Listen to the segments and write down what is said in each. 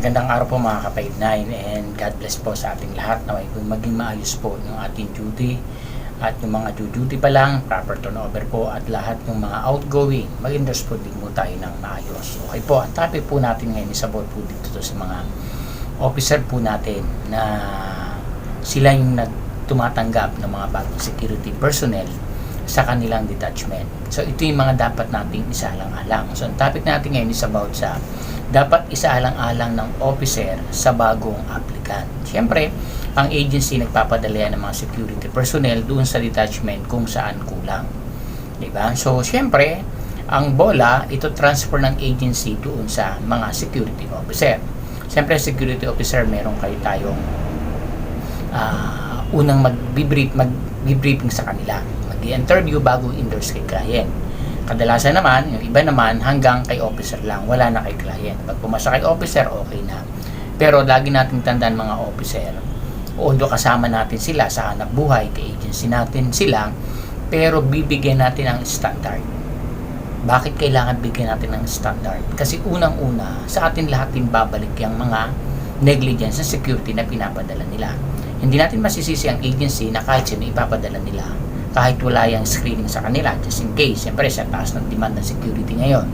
Magandang araw po mga ka-5-9 and God bless po sa ating lahat na maging maayos po yung ating duty at yung mga duty pa lang, proper turnover po at lahat ng mga outgoing, maging responding po tayo ng maayos. Okay po, ang topic po natin ngayon is about po dito to sa mga officer po natin na sila yung nag tumatanggap ng mga bagong security personnel sa kanilang detachment. So ito yung mga dapat nating isaalang-alang. So ang topic natin ngayon is about sa dapat isaalang-alang ng officer sa bagong applicant. Siyempre, ang agency nagpapadala ng mga security personnel doon sa detachment kung saan kulang. 'Di ba? So siyempre, ang bola ito transfer ng agency doon sa mga security officer. Siyempre, security officer meron kayo tayong ah, unang mag-brief mag-briefing sa kanila. Mag-interview bago endorse kay client. Kadalasan naman, yung iba naman hanggang kay officer lang, wala na kay client. Pag pumasa kay officer, okay na. Pero lagi nating tandaan mga officer, although kasama natin sila sa hanap buhay, kay agency natin sila, pero bibigyan natin ng standard. Bakit kailangan bigyan natin ng standard? Kasi unang-una, sa atin lahat din babalik yung mga negligence sa security na pinapadala nila. Hindi natin masisisi ang agency na kahit sino ipapadala nila kahit wala yung screening sa kanila just in case. Siyempre, sa taas ng demand ng security ngayon.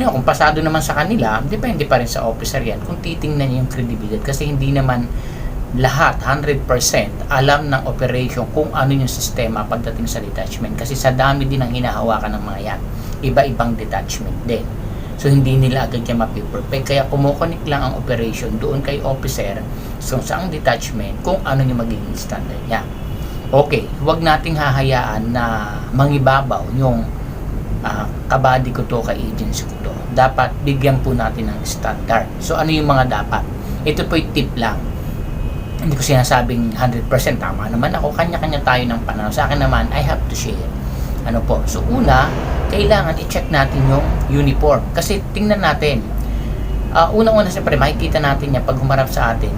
Ngayon, kung pasado naman sa kanila, depende pa rin sa officer yan kung titingnan niya yung credibility. Kasi hindi naman lahat 100% alam ng operation kung ano yung sistema pagdating sa detachment. Kasi sa dami din ang hinahawakan ng mga yan. Iba-ibang detachment din. So hindi nila agad yan mapiperfect. Kaya kumukonik lang ang operation doon kay officer so sa ang detachment kung ano yung magiging standard niya okay huwag nating hahayaan na mangibabaw yung uh, kabady ko to kay agency ko to. Dapat bigyan po natin ng standard. So ano yung mga dapat? Ito po yung tip lang. Hindi ko sinasabing 100% tama naman ako. Kanya-kanya tayo ng pananaw. Sa akin naman I have to share. Ano po? So una kailangan i-check natin yung uniform. Kasi tingnan natin. Uh, unang-una siyempre makikita natin niya pag humarap sa atin.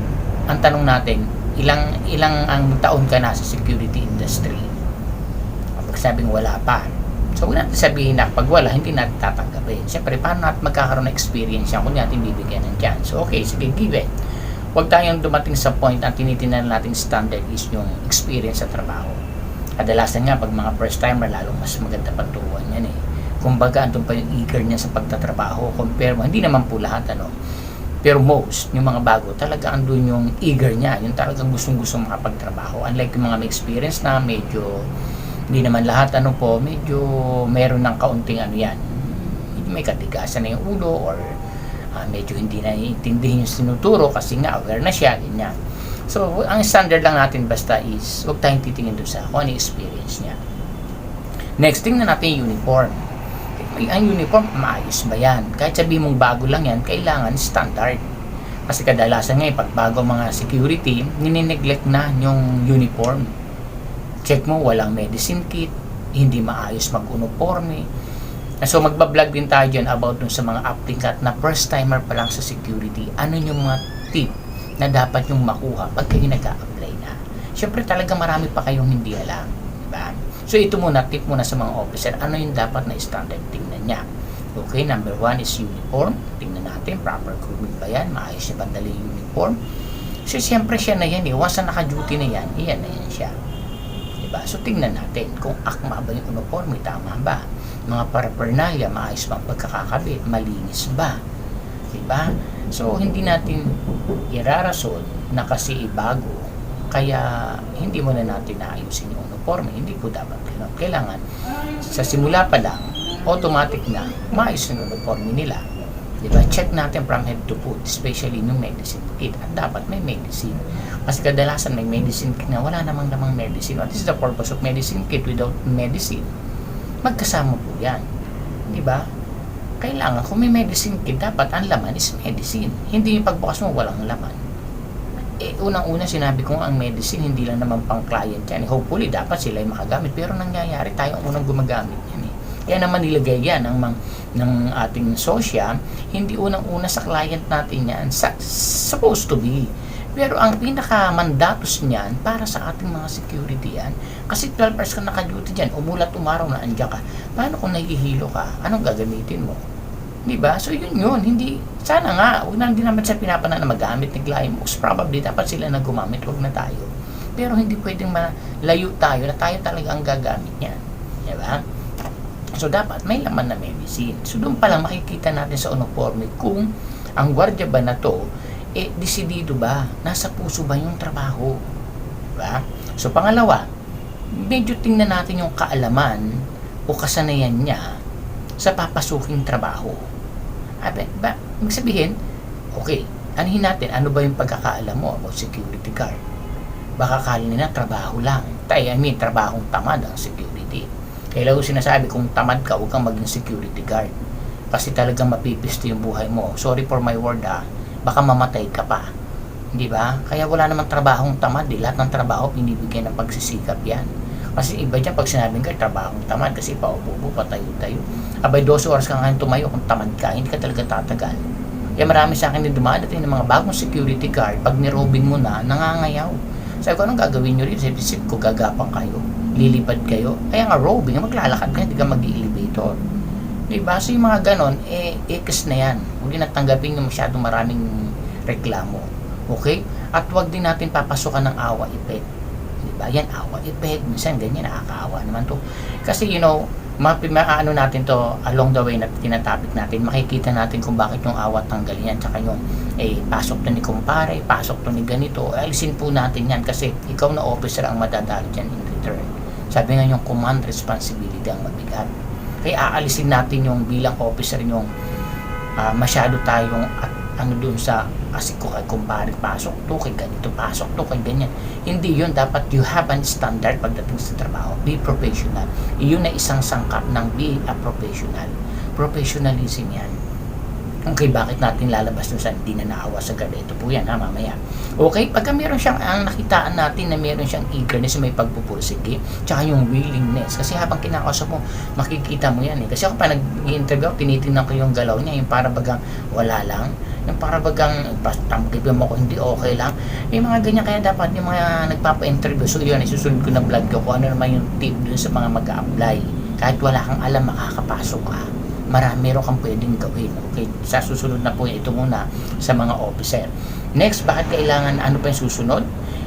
Ang tanong natin ilang ilang ang taon ka na sa security industry pag sabing wala pa so huwag natin sabihin na pag wala hindi natin tatanggapin siyempre paano natin magkakaroon ng experience yan kung natin bibigyan ng chance okay sige give it huwag tayong dumating sa point na tinitingnan natin standard is yung experience sa trabaho. Kadalasan nga, pag mga first timer, lalong mas maganda paturuan yan eh. Kumbaga, andun pa yung eager niya sa pagtatrabaho. Compare mo, hindi naman po lahat ano. Pero most, yung mga bago, talaga andun yung eager niya. Yung talagang gustong-gusto makapagtrabaho. Unlike yung mga may experience na medyo, hindi naman lahat ano po, medyo meron ng kaunting ano yan. May katigasan na yung ulo or uh, medyo hindi na iintindihin yung sinuturo kasi nga aware na siya, ganyan. So, ang standard lang natin basta is huwag tayong titingin doon sa kung ano experience niya. Next thing na natin yung uniform. May ang uniform, maayos ba yan? Kahit sabihin mong bago lang yan, kailangan standard. Kasi kadalasan ngayon, pag bago mga security, ninineglect na yung uniform. Check mo, walang medicine kit, hindi maayos mag-uniforme, So magbablog din tayo dyan about dun sa mga applicant na first timer pa lang sa security. Ano yung mga tip na dapat yung makuha pag kayo nag-a-apply na. Siyempre talaga marami pa kayong hindi alam. Diba? So ito muna, tip muna sa mga officer, ano yung dapat na standard tingnan niya. Okay, number one is uniform. Tingnan natin, proper grooming ba yan? Maayos niya bandali uniform. So siyempre siya na yan eh. Once na naka-duty na yan, iyan na yan siya. Diba? So tingnan natin kung akma ba yung uniform, tama ba? mga paraphernalia, maayos bang pagkakakabit, malinis ba? Diba? So, hindi natin irarason na kasi bago, kaya hindi mo na natin naayusin yung uniforme. Hindi po dapat. Kailangan, sa simula pa lang, automatic na maayos yung uniforme nila. Diba? Check natin from head to foot, especially yung medicine kit. At dapat may medicine. Kasi kadalasan may medicine kit na wala namang namang medicine. What is the purpose of medicine kit without medicine? magkasama po yan. Di ba? Kailangan, kung may medicine kit, dapat ang laman is medicine. Hindi yung pagbukas mo, walang laman. Eh, unang-una sinabi ko ang medicine, hindi lang naman pang client yan. Hopefully, dapat sila ay makagamit. Pero nangyayari, tayo ang unang gumagamit. Kaya naman nilagay yan ng, ng ating sosya, hindi unang-una sa client natin yan. Sa, supposed to be. Pero ang pinaka-mandatos niyan para sa ating mga security yan, kasi 12 hours ka naka-duty dyan, umulat umaraw na andyan ka. Paano kung nahihilo ka? Anong gagamitin mo? Di ba? So yun yun, hindi, sana nga, huwag na din naman sa pinapanan na magamit ni Most probably dapat sila na gumamit, huwag na tayo. Pero hindi pwedeng malayo tayo na tayo talaga ang gagamit niya. Di ba? So dapat may laman na medicine. So doon pa lang makikita natin sa uniforme kung ang gwardiya ba na to, eh, desidido ba? Nasa puso ba yung trabaho? Diba? So pangalawa, medyo tingnan natin yung kaalaman o kasanayan niya sa papasuking trabaho. Abe, ba, magsabihin, okay, anuhin natin, ano ba yung pagkakaalam mo about security guard? Baka kala nila trabaho lang. Tay, I mean, trabahong tamad ang security. Kaya ko sinasabi, kung tamad ka, huwag kang maging security guard. Kasi talagang mapipisto yung buhay mo. Sorry for my word ha, baka mamatay ka pa. Di ba? Kaya wala namang trabahong tamad. Eh. Lahat ng trabaho, pinibigyan ng pagsisikap yan. Kasi iba dyan, pag sinabing ka, trabahong tamad, kasi paupo-upo, patayo-tayo. Abay, 12 oras ka ngayon tumayo, kung tamad ka, hindi ka talaga tatagal. Kaya marami sa akin din dumadating ng mga bagong security guard, pag nirobing mo na, nangangayaw. Sabi ko, anong gagawin nyo rin? Sabi ko, gagapang kayo. Lilipad kayo. Kaya nga, robing, maglalakad ka, hindi ka mag-elevator. Diba? So yung mga ganon, eh, ekis na yan. Huwag din natanggapin yung masyadong maraming reklamo. Okay? At huwag din natin papasukan ng awa effect. Diba? Yan, awa effect. Minsan ganyan, nakakaawa naman to. Kasi, you know, maano natin to along the way na tinatapik natin, makikita natin kung bakit yung awa tanggalin yan. Tsaka yung, eh, pasok to ni kumpare, pasok to ni ganito. Alisin po natin yan kasi ikaw na officer ang madadali dyan in return. Sabi nga yung command responsibility ang mabigat. Kaya aalisin natin yung bilang officer yung uh, masyado tayong at ano dun sa kasi ko kay kumpare pasok to kay ganito pasok to kay ganyan. Hindi yun. Dapat you have an standard pagdating sa trabaho. Be professional. Iyon na isang sangkap ng be a professional. Professionalism yan. Okay bakit natin lalabas dun sa hindi na naawa sa ganda ito po yan ha mamaya Okay? Pagka meron siyang, ang nakitaan natin na meron siyang eagerness, may pagpupursige, tsaka yung willingness. Kasi habang kinakausap mo, makikita mo yan eh. Kasi ako pa nag-interview, tinitingnan ko yung galaw niya, yung para bagang wala lang, yung para bagang tamkibin mo ko hindi okay lang. Yung mga ganyan, kaya dapat yung mga nagpapa-interview, so yun, isusunod ko na vlog ko kung ano naman yung tip dun sa mga mag-apply. Kahit wala kang alam, makakapasok ka marami meron kang pwedeng gawin. Okay, sa susunod na po ito muna sa mga officer. Next, bakit kailangan ano pa yung susunod?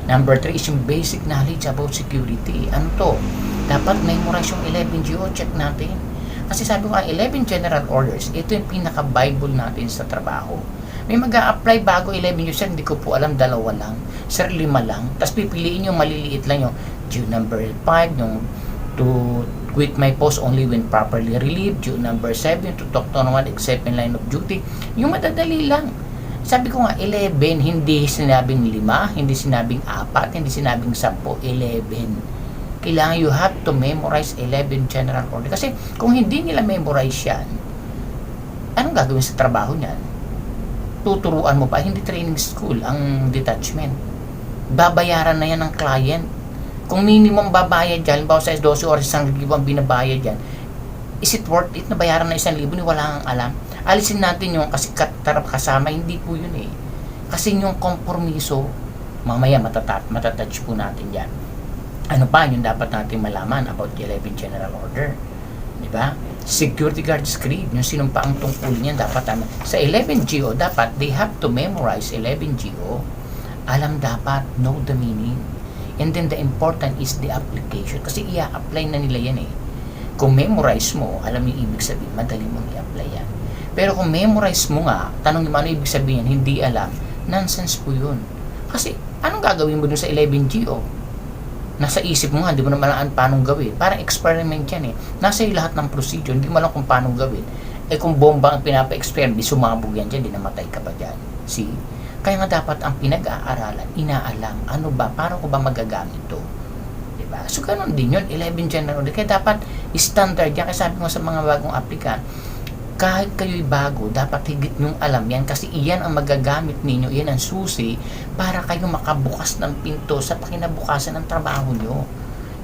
Number 3 is yung basic knowledge about security. Ano to? Dapat memorize yung 11 GO, check natin. Kasi sabi ko nga, 11 general orders, ito yung pinaka-bible natin sa trabaho. May mag apply bago 11 years, hindi ko po alam, dalawa lang. Sir, lima lang. Tapos pipiliin yung maliliit lang yung due number 5, yung to quit my post only when properly relieved. Due number 7, to talk to no one except in line of duty. Yung madadali lang. Sabi ko nga, 11, hindi sinabing 5, hindi sinabing 4, hindi sinabing 10, 11. Kailangan you have to memorize 11 general order. Kasi kung hindi nila memorize yan, anong gagawin sa trabaho niyan? Tuturuan mo pa, hindi training school ang detachment. Babayaran na yan ng client kung minimum babayad dyan, halimbawa sa 12 oras, isang libo ang binabayad dyan, is it worth it na bayaran na isang libo ni wala kang alam? Alisin natin yung kasi tarap kasama, hindi po yun eh. Kasi yung kompromiso, mamaya matatap, matatouch po natin yan. Ano pa yung dapat natin malaman about the 11 General Order? Di ba? Security Guard Creed, yung sinumpa ang tungkol niyan, dapat ano, sa 11 GO, dapat they have to memorize 11 GO. Alam dapat, know the meaning And then the important is the application. Kasi i-apply na nila yan eh. Kung memorize mo, alam yung ibig sabihin, madali mong i-apply yan. Pero kung memorize mo nga, tanong mo ano ibig sabihin, hindi alam, nonsense po yun. Kasi, anong gagawin mo dun sa 11GO? Nasa isip mo nga, di mo naman alam paano gawin. Parang experiment yan eh. Nasa lahat ng procedure, hindi mo alam kung paano gawin. Eh kung bomba ang pinapa-experiment, di sumabog yan dyan, di namatay ka pa dyan. See? Kaya nga dapat ang pinag-aaralan, inaalam, ano ba, paano ko ba magagamit to? Diba? So, ganun din yun, 11 general. Kaya dapat standard yan. Kaya sabi ko sa mga bagong aplikant, kahit kayo'y bago, dapat higit nyong alam yan kasi iyan ang magagamit ninyo, iyan ang susi para kayo makabukas ng pinto sa pakinabukasan ng trabaho nyo.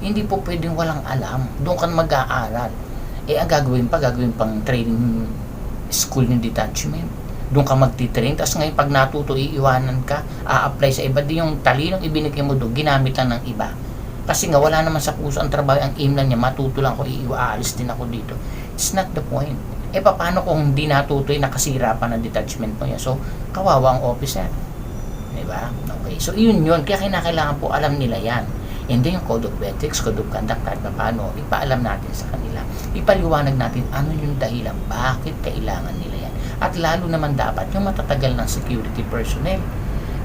Hindi po pwedeng walang alam. Doon ka mag-aaral. Eh, ang gagawin pa, gagawin pang training school ng detachment doon ka magtitrain. Tapos ngayon, pag natuto, iiwanan ka, a-apply sa iba. Di yung talinong ibinigay mo doon, ginamit lang ng iba. Kasi nga, wala naman sa puso ang trabaho. Ang aim lang niya, matuto lang ako, iiwa, aalis din ako dito. It's not the point. Eh, paano kung hindi natutoy, nakasira pa ng detachment mo yan? So, kawawa ang officer. Di ba? Okay. So, yun yun. Kaya kinakailangan po alam nila yan. Hindi yung code of ethics, code of conduct, kahit pa paano, ipaalam natin sa kanila. Ipaliwanag natin ano yung dahilan, bakit kailangan nila. At lalo naman dapat yung matatagal ng security personnel.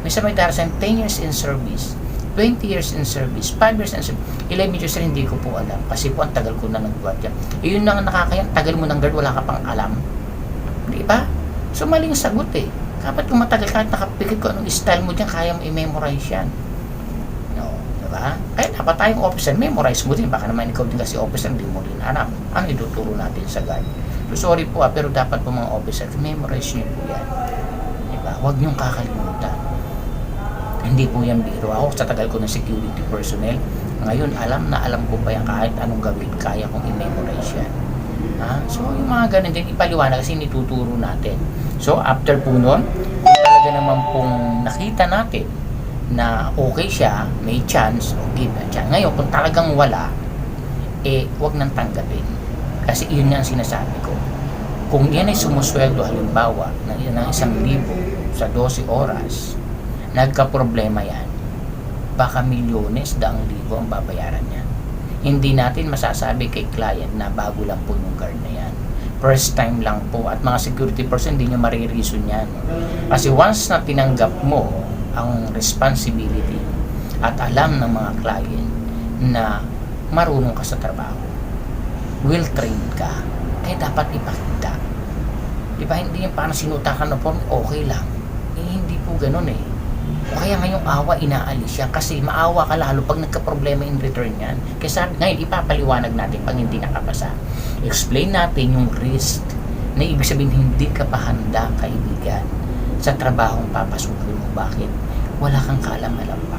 May sabay darasan 10 years in service, 20 years in service, 5 years in service, 11 years rin hindi ko po alam. Kasi po ang tagal ko na nag-guardia. Eh, yun na nga nakakaya, tagal mo ng guard, wala ka pang alam. Di ba? So maling sagot eh. Dapat kung matagal kahit nakapikit ko anong style mo dyan, kaya mo i-memorize yan. No, di ba? Kaya dapat tayong officer, memorize mo din. Baka naman ikaw din kasi officer, hindi mo rin alam. Ano ituturo natin sa guard? So sorry po ah, pero dapat po mga officer, memorize nyo po yan. Di ba? Huwag niyong kakalimutan. Hindi po yan biro. Ako sa tagal ko ng security personnel, ngayon alam na alam ko pa yan kahit anong gawin, kaya kong i-memorize yan. Ha? So, yung mga ganun din, ipaliwanag kasi nituturo natin. So, after po nun, kung talaga naman pong nakita natin na okay siya, may chance, o give a chance. Ngayon, kung talagang wala, eh, wag nang tanggapin. Kasi yun nga sinasabi ko. Kung yan ay sumusweldo, halimbawa, ng, ng isang libo sa 12 oras, nagka-problema yan, baka milyones, daang libo ang babayaran niya. Hindi natin masasabi kay client na bago lang po yung guard na yan. First time lang po at mga security person hindi nyo marireason yan. Kasi once na tinanggap mo ang responsibility at alam ng mga client na marunong ka sa trabaho, well trained ka, eh dapat ipakita. Di ba hindi yung parang sinutakan na form, okay lang. Eh, hindi po ganun eh. O kaya ngayong awa, inaalis siya kasi maawa ka lalo pag nagka-problema in return yan. Kaya ngayon, ipapaliwanag natin pag hindi nakapasa. Explain natin yung risk na ibig sabihin hindi ka pa handa, kaibigan, sa trabahong papasukin mo. Bakit? Wala kang kaalam-alam pa.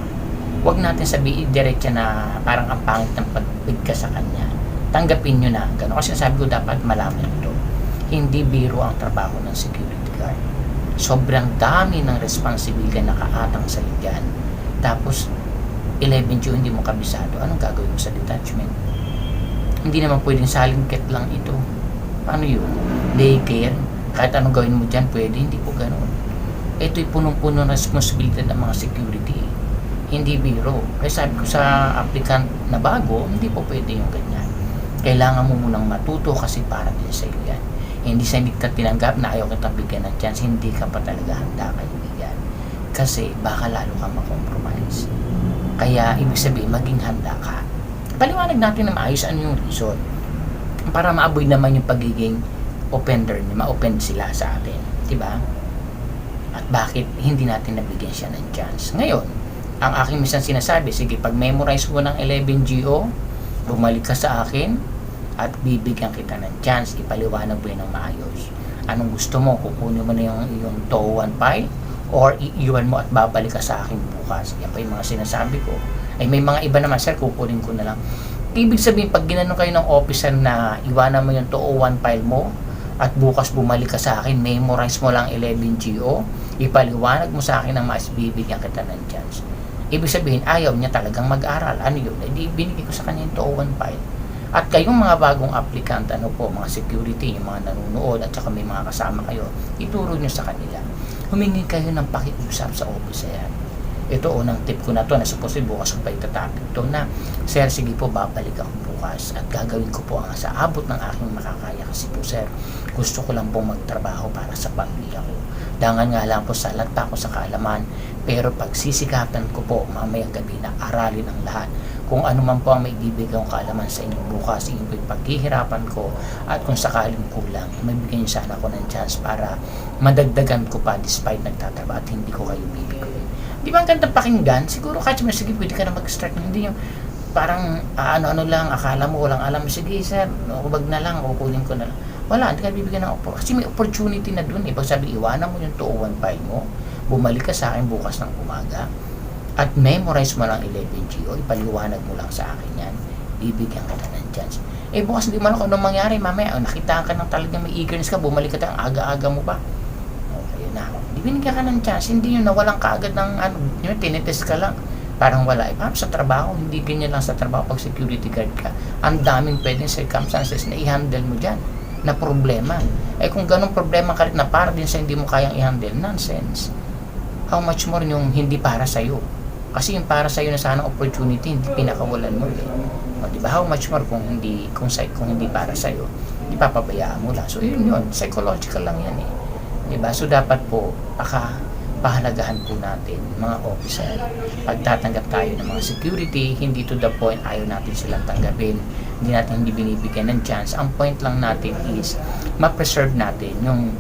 Huwag natin sabihin diretsa na parang ang pangit ng pagbig ka sa kanya. Tanggapin nyo na. Ganun. Kasi sabi ko dapat malaman. Hindi biro ang trabaho ng security guard sobrang dami ng responsibility na nakaatang sa dyan. Tapos, 11 June hindi mo kabisado, anong gagawin mo sa detachment? Hindi naman pwedeng salingkit lang ito. Paano yun? Daycare? Kahit anong gawin mo dyan, pwede. Hindi po ganun. Ito'y punong-puno ng responsibility ng mga security. Hindi biro. Kaya sabi ko sa applicant na bago, hindi po pwede yung ganyan. Kailangan mo munang matuto kasi para din sa iyo yan hindi sa hindi ka tinanggap na ayaw kitang bigyan ng chance, hindi ka pa talaga handa kaibigan. Kasi baka lalo kang makompromise. Kaya ibig sabihin, maging handa ka. Paliwanag natin na maayos ano yung reason. Para ma-avoid naman yung pagiging offender, ma-offend sila sa atin. Diba? At bakit hindi natin nabigyan siya ng chance. Ngayon, ang aking minsan sinasabi, sige, pag memorize mo ng 11 GO, bumalik ka sa akin, at bibigyan kita ng chance ipaliwanag mo yan ng maayos. Anong gusto mo? Kukunin mo na yung, yung TO1 file or iiwan mo at babalik ka sa akin bukas. Yan pa yung mga sinasabi ko. Ay may mga iba naman sir kukunin ko na lang. Ibig sabihin pag ginanong kayo ng officer na iwanan mo yung TO1 file mo at bukas bumalik ka sa akin memorize mo lang 11 GO ipaliwanag mo sa akin ng mas bibigyan kita ng chance. Ibig sabihin ayaw niya talagang mag-aral. Ano yun? Hindi binigay ko sa kanya yung TO1 file at kayong mga bagong applicant, ano po, mga security, yung mga nanonood at saka may mga kasama kayo, ituro nyo sa kanila. Humingi kayo ng pakiusap sa office yan. Ito unang tip ko na to na suppose bukas ko pa itatapik to na Sir, sige po, babalik ako bukas at gagawin ko po ang sa abot ng aking makakaya kasi po Sir, gusto ko lang po magtrabaho para sa pamilya ko. Dangan nga lang po salat pa ako sa kaalaman pero pagsisikapan ko po mamayang gabi na aralin ang lahat kung ano man po ang may bibigay kong kaalaman sa inyo bukas, inyo po yung paghihirapan ko at kung sakaling kulang, mabigyan niyo sana ako ng chance para madagdagan ko pa despite nagtatrabaho at hindi ko kayo bibigyan. Di ba ang ganda pakinggan? Siguro kahit mo, sige, pwede ka na mag-start. Hindi yung parang ano-ano lang, akala mo walang alam. Sige, sir, hubag na lang, kukunin ko na lang. Wala, hindi ka bibigyan ng opportunity. Kasi may opportunity na dun eh. Pag sabi, iwanan mo yung 201 file mo, bumalik ka sa akin bukas ng umaga, at memorize mo lang 11 GO, ipaliwanag mo lang sa akin yan, bibigyan ka na ng chance. Eh bukas hindi man ako anong mangyari, mamaya, oh, nakita ka ng talagang may eagerness ka, bumalik ka tayo, aga-aga mo pa. Okay na. Di binigyan ka ng chance, hindi yun, nawalan ka agad ng, ano, yun, tinitest ka lang. Parang wala. Eh, parang sa trabaho, hindi ganyan lang sa trabaho pag security guard ka. Ang daming pwedeng circumstances na i-handle mo dyan. na problema. Eh kung ganong problema ka rin na para din sa hindi mo kayang i-handle, nonsense. How much more yung hindi para sa'yo? Kasi yung para sa'yo na sana opportunity, hindi pinakawalan mo eh. Di ba? How much more kung hindi, kung, sa, kung hindi para sa'yo, hindi papabayaan mo lang. So, yun yun. Psychological lang yan eh. Di ba? So, dapat po, paka, pahalagahan po natin, mga officer. Pag tatanggap tayo ng mga security, hindi to the point ayaw natin silang tanggapin. Hindi natin hindi binibigyan ng chance. Ang point lang natin is, ma-preserve natin yung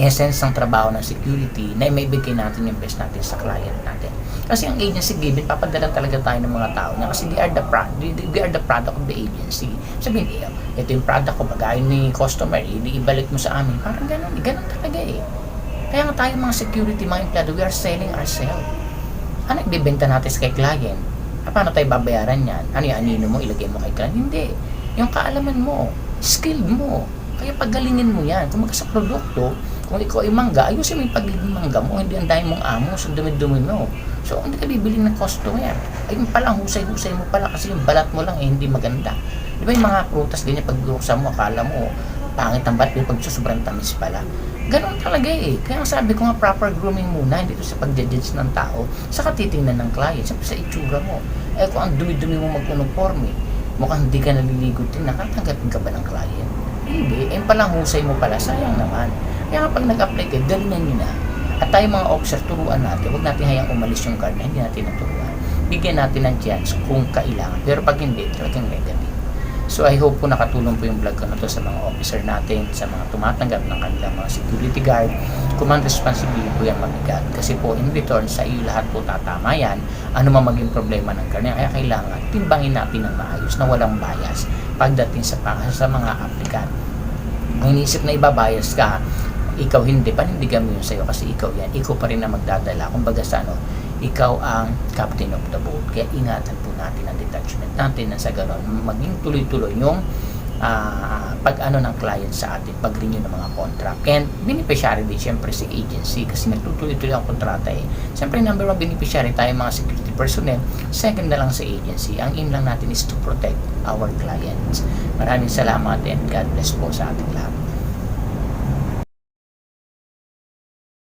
essence ng trabaho ng security na may bigay natin yung best natin sa client natin. Kasi ang agency given, papadala talaga tayo ng mga tao na kasi they are the, pro- they, are the product of the agency. Sabihin, eh, ito yung product ko, pag ni customer, hindi ibalik mo sa amin. Parang ganun, ganun talaga eh. Kaya nga tayo mga security, mga empleyado, we are selling ourselves. Ano ibibenta natin sa kay client? Ah, paano tayo babayaran yan? Ano yung anino mo, ilagay mo kay client? Hindi. Yung kaalaman mo, skill mo. Kaya pagalingin mo yan. Kung magka sa produkto, kung ikaw ay mangga, ayusin mo yung pagiging mangga mo, hindi ang dahil mong amo, so dumi-dumi mo. So, hindi ka bibili ng customer. Ayun pala, husay-husay mo pala kasi yung balat mo lang eh, hindi maganda. Di ba yung mga prutas, ganyan, pag buksan mo, akala mo, pangit ang balat, pag sobrang tamis pala. Ganon talaga eh. Kaya ang sabi ko nga, proper grooming muna, hindi to sa pag-judge ng tao, saka titingnan ng client, siyempre sa itsura mo. Eh kung ang dumi-dumi mo mag-uniforme, mukhang hindi ka naliligo din, nakatanggapin ka ba ng client? Hindi. Eh palang husay mo pala, sayang naman. Kaya kapag nag-apply ka, galingan na. At tayo mga officer, turuan natin. Huwag natin hayang umalis yung card na hindi natin naturuan. Bigyan natin ng chance kung kailangan. Pero pag hindi, talagang negative. So I hope po nakatulong po yung vlog ko na to sa mga officer natin, sa mga tumatanggap ng kanilang mga security guard. Ang responsibility po yan mabigat. Kasi po in return, sa iyo lahat po tatama yan. Ano man maging problema ng kanya. Kaya kailangan timbangin natin ng maayos na walang bias pagdating sa, sa mga applicant. Kung inisip na ibabayas ka, ikaw hindi, panindigan mo yun sa'yo kasi ikaw yan, ikaw pa rin na magdadala. Kumbaga sa ano, ikaw ang captain of the boat. Kaya ingatan po natin ang detachment natin na sa ganon, maging tuloy-tuloy yung ah, pag-ano ng client sa atin, pag-renew ng mga contract. And beneficiary din, syempre si agency kasi nagtutuloy-tuloy ang kontrata eh. Syempre number one beneficiary tayo mga security personnel, second na lang sa agency. Ang aim lang natin is to protect our clients. Maraming salamat and God bless po sa ating lahat.